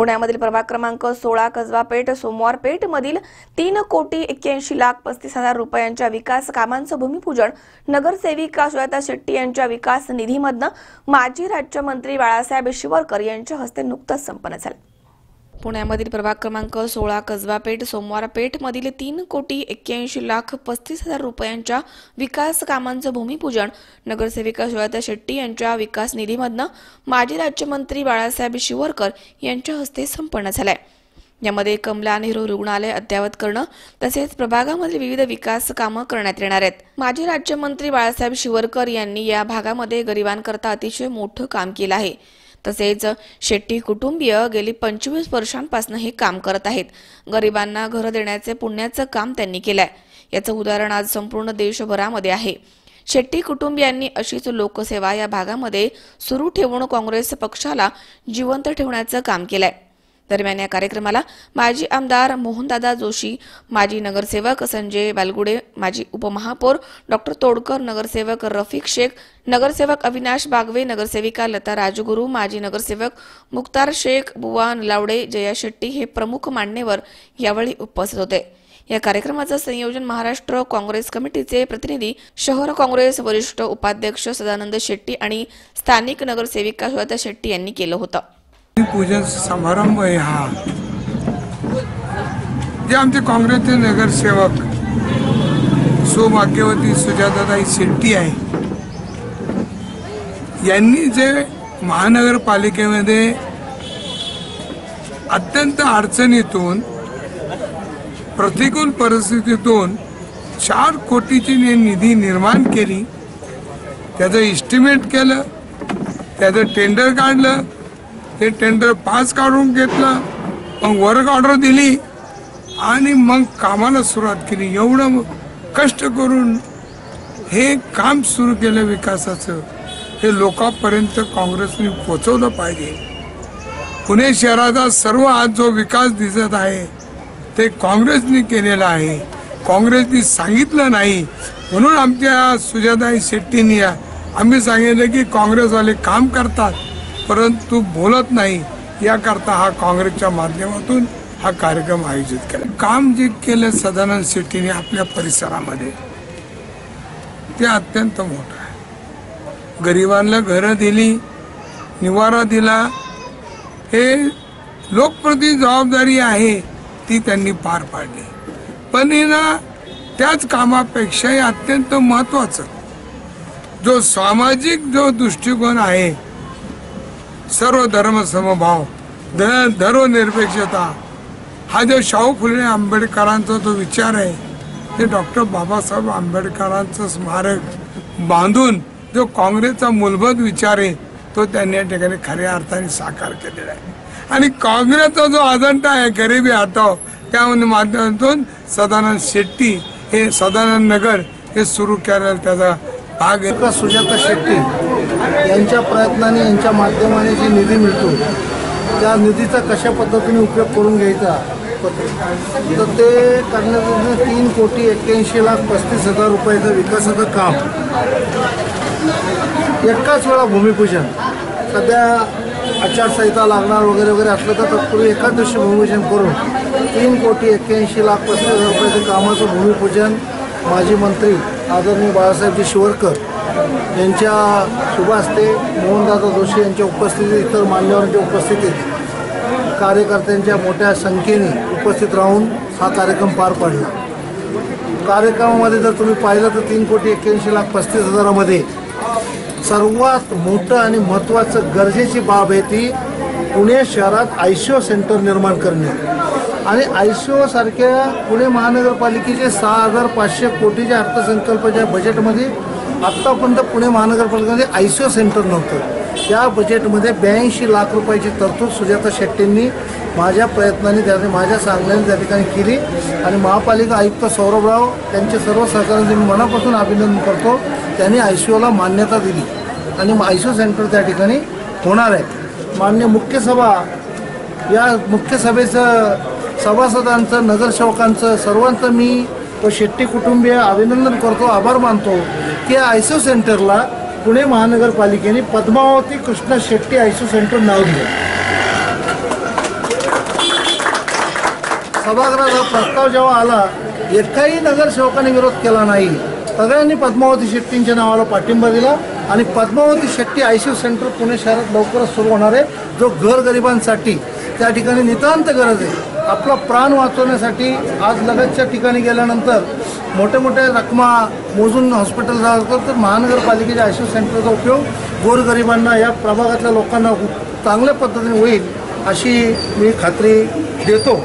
पुण्यामधील प्रभाग क्रमांक सोळा कसबा पेठ सोमवार पेठ मधील तीन कोटी एक्क्याऐंशी लाख पस्तीस हजार रुपयांच्या विकास कामांचं भूमिपूजन नगरसेविका सुजाता शेट्टी यांच्या विकास निधीमधनं माजी राज्यमंत्री बाळासाहेब शिवरकर यांच्या हस्ते नुकतंच संपन्न झालं. पुण्यामधील प्रभाग क्रमांक सोळा कसबा पेठ सोमवार पेठमधील तीन कोटी एक्क्याऐंशी लाख पस्तीस हजार रुपयांच्या विकास कामांचं भूमिपूजन नगरसेविका सुजाता शेट्टी यांच्या विकास निधीमधनं माजी राज्यमंत्री बाळासाहेब शिवरकर यांच्या हस्ते संपन्न झालंय. यामध्ये कमला नेहरू रुग्णालय अद्ययावत करणं तसेच प्रभागामधील विविध विकास कामं करण्यात येणार आहेत. माजी राज्यमंत्री बाळासाहेब शिवरकर यांनी या भागामध्ये गरिबांकरता अतिशय मोठं काम केलं आहे. तसेच शेट्टी कुटुंबीय गेली पंचवीस वर्षांपासून हे काम करत आहेत. गरिबांना घरं देण्याचे पुण्याचं काम त्यांनी केलंय. याचं उदाहरण आज संपूर्ण देशभरामध्ये आहे. शेट्टी कुटुंबियांनी अशीच लोकसेवा या भागामध्ये सुरू ठेवून काँग्रेस पक्षाला जिवंत ठेवण्याचं काम केलंय. दरम्यान या कार्यक्रमाला माजी आमदार मोहनदादा जोशी माजी नगरसेवक संजय बालगुडे माजी उपमहापौर डॉक्टर तोडकर नगरसेवक रफिक शेख नगरसेवक अविनाश बागवे नगरसेविका लता राजगुरू माजी नगरसेवक मुक्तार शेख बुवा नलावडे जया शेट्टी हे प्रमुख मान्यवर यावेळी उपस्थित होते. या कार्यक्रमाचं संयोजन महाराष्ट्र काँग्रेस कमिटीचे प्रतिनिधी शहर काँग्रेस वरिष्ठ उपाध्यक्ष सदानंद शेट्टी आणि स्थानिक नगरसेविका सुजाता शेट्टी यांनी केलं होतं. पूजन समारंभ आहे हा. जे आमचे काँग्रेसचे नगरसेवक सौभाग्यवती सुजाताताई शेट्टी आहे. यांनी जे महानगरपालिकेमध्ये अत्यंत अडचणीतून प्रतिकूल परिस्थितीतून चार कोटीची निधी निर्माण केली. त्याचं इस्टिमेट केलं त्याचं टेंडर काढलं ते टेंडर पास काढून घेतलं. मग वर्क ऑर्डर दिली. आणि मग कामाला सुरुवात केली. एवढं कष्ट करून हे काम सुरू केलं विकासाचं. हे लोकांपर्यंत काँग्रेसने पोचवलं पाहिजे. पुणे शहराचा सर्व आज जो विकास दिसत आहे ते काँग्रेसने केलेला आहे. काँग्रेसनी सांगितलं नाही. म्हणून आमच्या सुजाताई शेट्टींनी आम्ही सांगितलं की काँग्रेसवाले काम करतात. परंतु बोलत नाही याकरता हा काँग्रेसच्या माध्यमातून हा कार्यक्रम आयोजित केला. काम जे केलं सदानंद शेट्टीने आपल्या परिसरामध्ये ते अत्यंत मोठं आहे. गरिबांना घरं दिली निवारा दिला हे लोकप्रती जबाबदारी आहे ती त्यांनी पार पाडली. पण हे ना त्याच कामापेक्षाही अत्यंत महत्वाचं जो सामाजिक जो दृष्टिकोन आहे सर्व धर्म समभाव ध- धर्मनिरपेक्षता. हा जो शाहू फुले आंबेडकरांचा जो विचार आहे ते डॉक्टर बाबासाहेब आंबेडकरांचं स्मारक बांधून जो काँग्रेसचा मूलभूत विचार आहे तो त्यांनी या ठिकाणी खऱ्या अर्थाने साकार केलेला आहे. आणि काँग्रेसचा जो अजंडा आहे गरिबी हटाव त्या माध्यमातून सदानंद शेट्टी हे सदानंद नगर हे सुरू केलेलं त्याचा आग सुजाता शेट्टी यांच्या प्रयत्नाने यांच्या माध्यमाने जे निधी मिळतो त्या निधीचा कशा पद्धतीने उपयोग करून घ्यायचा? तर ते करण्याचं तीन कोटी एक्क्याऐंशी लाख पस्तीस हजार रुपयाचं विकासाचं काम. एकाच वेळा भूमिपूजन. सध्या आचारसंहिता लागणार वगैरे वगैरे असलं तर तत्पूर्वी एकाच दिवशी भूमिपूजन करून तीन कोटी एक्क्याऐंशी लाख पस्तीस हजार रुपयाचं कामाचं भूमिपूजन माजी मंत्री आदरणीय बाळासाहेबजी शिवरकर यांच्या शुभ हस्ते मोहनदादा जोशी यांच्या उपस्थितीत इतर मान्यवरांच्या उपस्थितीत कार्यकर्त्यांच्या मोठ्या संख्येने उपस्थित राहून हा कार्यक्रम पार पडला. कार्यक्रमामध्ये जर तुम्ही पाहिलं तर तीन कोटी एक्क्याऐंशी लाख पस्तीस हजारामध्ये सर्वात मोठं आणि महत्त्वाचं गरजेची बाब आहे ती पुणे शहरात आय सी ओ सेंटर निर्माण करणे. आणि आय सी ओसारख्या पुणे महानगरपालिकेचे सहा हजार पाचशे कोटीच्या अर्थसंकल्पाच्या बजेटमध्ये आत्तापर्यंत पुणे महानगरपालिकेमध्ये आय सी ओ सेंटर नव्हतं. त्या बजेटमध्ये ब्याऐंशी लाख रुपयाची तरतूद सुजाता शेट्टींनी माझ्या प्रयत्नाने त्या माझ्या सांगण्याने त्या ठिकाणी केली. आणि महापालिका आयुक्त सौरभराव त्यांचे सर्व सहकार्यांचे मी मनापासून अभिनंदन करतो. त्यांनी आय सी ओला मान्यता दिली. आणि आय सी ओ सेंटर त्या ठिकाणी होणार आहे. मान्य मुख्य सभा या मुख्य सभेचं सभासदांचं नगरसेवकांचं सर्वांचं मी व शेट्टी कुटुंबीय अभिनंदन करतो आभार मानतो की या आय सी सेंटरला पुणे महानगरपालिकेने Padmavati Krishna Shetty I C centre नाव दिलं. सभागृहात हा प्रस्ताव जेव्हा आला एकाही नगरसेवकाने विरोध केला नाही. सगळ्यांनी पद्मावती शेट्टींच्या नावाला पाठिंबा दिला आणि पद्मावती शेट्टी आयसीयू सेंटर पुणे शहरात लवकरच सुरू होणार आहे. जो घरगरिबांसाठी त्या ठिकाणी नितांत गरज आहे. आपला प्राण वाचवण्यासाठी आज लगतच्या ठिकाणी गेल्यानंतर मोठ्या मोठ्या रकमा मोजून हॉस्पिटल जातात. तर महानगरपालिकेच्या आयसीयू सेंटरचा उपयोग गोरगरिबांना या प्रभागातल्या लोकांना चांगल्या पद्धतीने होईल अशी मी खात्री देतो.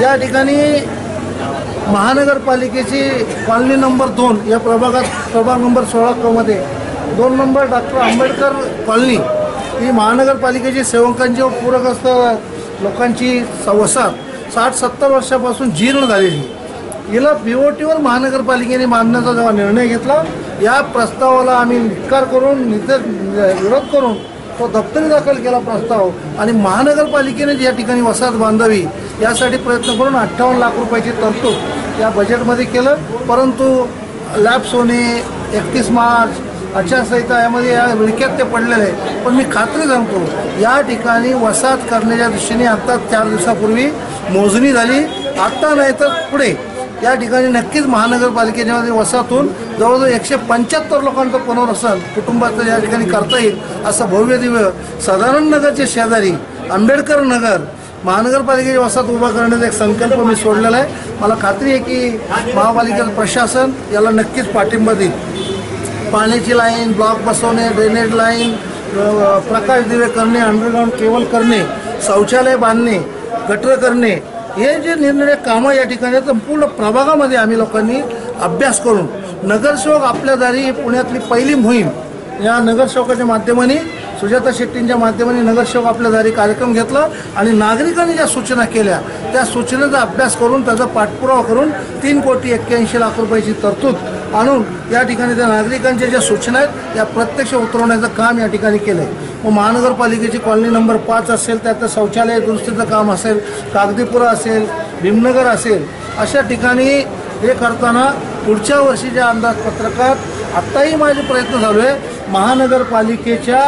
या ठिकाणी महानगरपालिकेची कॉलनी नंबर दोन या प्रभागात प्रभाग नंबर सोळा कमध्ये दोन नंबर डॉक्टर आंबेडकर कॉलनी ही महानगरपालिकेची सेवकांची व पूरग्रस्त लोकांची स- वसाहत साठ सत्तर वर्षापासून जीर्ण झालेली. हिला पी ओ टीवर महानगरपालिकेने मानण्याचा जेव्हा निर्णय घेतला या प्रस्तावाला आम्ही निकार करून निते विरोध करून तो दप्तरी दाखल केला प्रस्ताव आणि महानगरपालिकेने या ठिकाणी वसाहत बांधावी यासाठी प्रयत्न करून अठ्ठावन्न लाख रुपयाची तरतूद या बजेटमध्ये केलं. परंतु लॅब्स होणे एकतीस मार्च आचारसंहिता यामध्ये या विळख्यात ते पडलेले आहे. पण मी खात्री सांगतो या ठिकाणी वसाहत करण्याच्या दृष्टीने आत्ता चार दिवसापूर्वी मोजणी झाली. आत्ता नाही तर पुढे. या ठिकाणी नक्कीच महानगरपालिकेच्या वसाहतून जवळजवळ एकशे पंच्याहत्तर लोकांचं पुनर्वसन कुटुंबाचं या ठिकाणी करता येईल असं भव्य दिव्य साधारण नगरचे शेजारी आंबेडकर नगर महानगरपालिकेची वसाहत उभा करण्याचा एक संकल्प मी सोडलेला आहे. मला खात्री आहे की महापालिकेचं प्रशासन याला नक्कीच पाठिंबा देईल. पाण्याची लाईन ब्लॉक बसवणे ड्रेनेज लाईन प्रकाश दिवे करणे अंडरग्राऊंड केबल करणे शौचालय बांधणे गटर करणे हे जे निरनिळे कामं या ठिकाणी संपूर्ण प्रभागामध्ये आम्ही लोकांनी अभ्यास करून नगरसेवक आपल्या दारी पुण्यातली पहिली मोहीम या नगरसेवकाच्या माध्यमाने सुजाता शेट्टींच्या माध्यमाने नगरसेवक आपल्या दारी कार्यक्रम घेतला आणि नागरिकांनी ज्या सूचना केल्या त्या सूचनेचा अभ्यास करून त्याचा पाठपुरावा करून तीन कोटी एक्क्याऐंशी लाख रुपयाची तरतूद आणून या ठिकाणी त्या नागरिकांच्या ज्या सूचना आहेत त्या प्रत्यक्ष उतरवण्याचं काम या ठिकाणी केलं आहे मग महानगरपालिकेची कॉलनी नंबर पाच असेल त्यात शौचालय दुरुस्तीचं काम असेल कागदीपुरा असेल भीमनगर असेल अशा ठिकाणी हे करताना पुढच्या वर्षीच्या अंदाजपत्रकात आत्ताही माझे प्रयत्न चालू आहे महानगरपालिकेच्या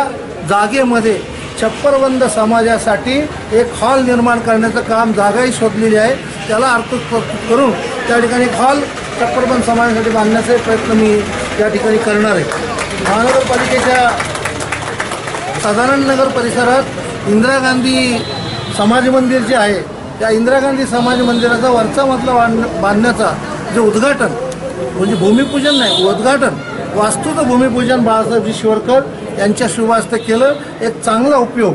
जागेमध्ये छप्परबंद समाजासाठी एक हॉल निर्माण करण्याचं काम जागाही शोधलेली आहे. त्याला अर्थ करून त्या ठिकाणी एक हॉल छप्परबंद समाजासाठी बांधण्याचे प्रयत्न मी या ठिकाणी करणार आहे. महानगरपालिकेच्या साधारण नगर परिसरात इंदिरा गांधी समाज मंदिर जे आहे त्या इंदिरा गांधी समाज मंदिराचा वरचा मजला बांधण्याचा जे उद्घाटन म्हणजे भूमिपूजन नाही उद्घाटन वास्तूचं भूमिपूजन बाळासाहेबजी शिवरकर यांच्या शुभ केलं. एक चांगला उपयोग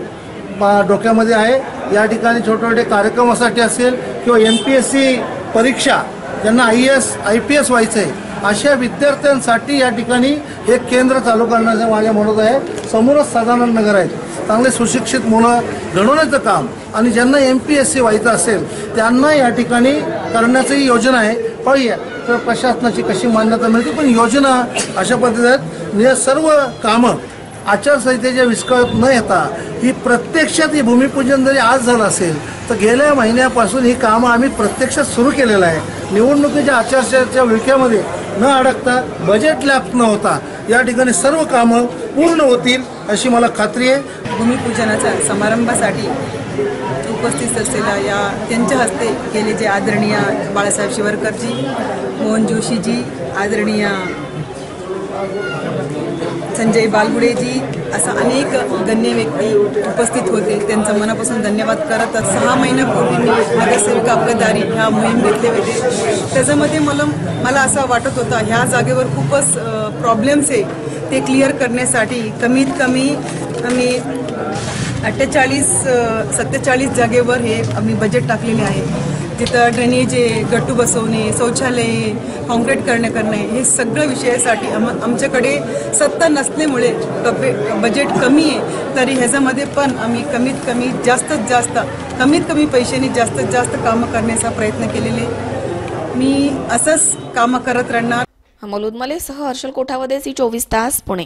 बा- डोक्यामध्ये आहे. या ठिकाणी छोटे छोटे कार्यक्रमासाठी असेल किंवा एम पी एस सी परीक्षा ज्यांना I S I P S व्हायचं आहे अशा विद्यार्थ्यांसाठी या ठिकाणी एक केंद्र चालू करण्याचं माझ्या म्हणत आहे. समोरच सदानंद नगर आहेत. चांगले सुशिक्षित मुलं घडवण्याचं काम आणि ज्यांना एम पी एस सी व्हायचं असेल त्यांना या ठिकाणी करण्याची योजना आहे. पण तर प्रशासनाची कशी मान्यता मिळते? पण योजना अशा पद्धतीत आहेत. म्हणजे या सर्व कामं आचारसंहितेच्या विस्कळत न येता ही प्रत्यक्षात ही भूमिपूजन जरी आज झालं असेल तर गेल्या महिन्यापासून ही कामं आम्ही प्रत्यक्षात सुरू केलेलं आहे. निवडणुकीच्या आचारसंहितेच्या विळख्यामध्ये न अडकता बजेट लॅप न होता या ठिकाणी सर्व कामं पूर्ण होतील अशी मला खात्री आहे. भूमिपूजनाच्या समारंभासाठी उपस्थित असलेल्या या त्यांच्या हस्ते केले जे आदरणीय बाळासाहेब शिवरकरजी मोहन जोशीजी आदरणीय संजय बालगुडेजी असं अनेक गण्य व्यक्ती उपस्थित होते. त्यांचं मनापासून धन्यवाद करत सहा महिन्यापूर्वी मी नगरसेविका अब्गदारी ह्या मोहीम घेतले होते. त्याच्यामध्ये मला मला असं वाटत होतं ह्या जागेवर खूपच प्रॉब्लेम्स आहे. ते क्लिअर करण्यासाठी कमीत कमी आम्ही अठ्ठेचाळीस सत्तेचाळीस जागेवर हे आम्ही बजेट टाकलेले आहे. तिथं ड्रेनेज आहे गट्टू बसवणे शौचालय कॉन्क्रीट करणे करणे हे सगळं विषयासाठी आम आमच्याकडे सत्ता नसल्यामुळे कपे बजेट कमी आहे. तरी ह्याच्यामध्ये पण आम्ही कमीत कमी जास्तीत जास्त कमीत कमी पैशांनी जास्तीत जास्त कामं करण्याचा प्रयत्न केलेले. मी असंच कामं करत राहणार. अमोल उदमले सह हर्षल कोठावदे सी चोवीस तास पुणे.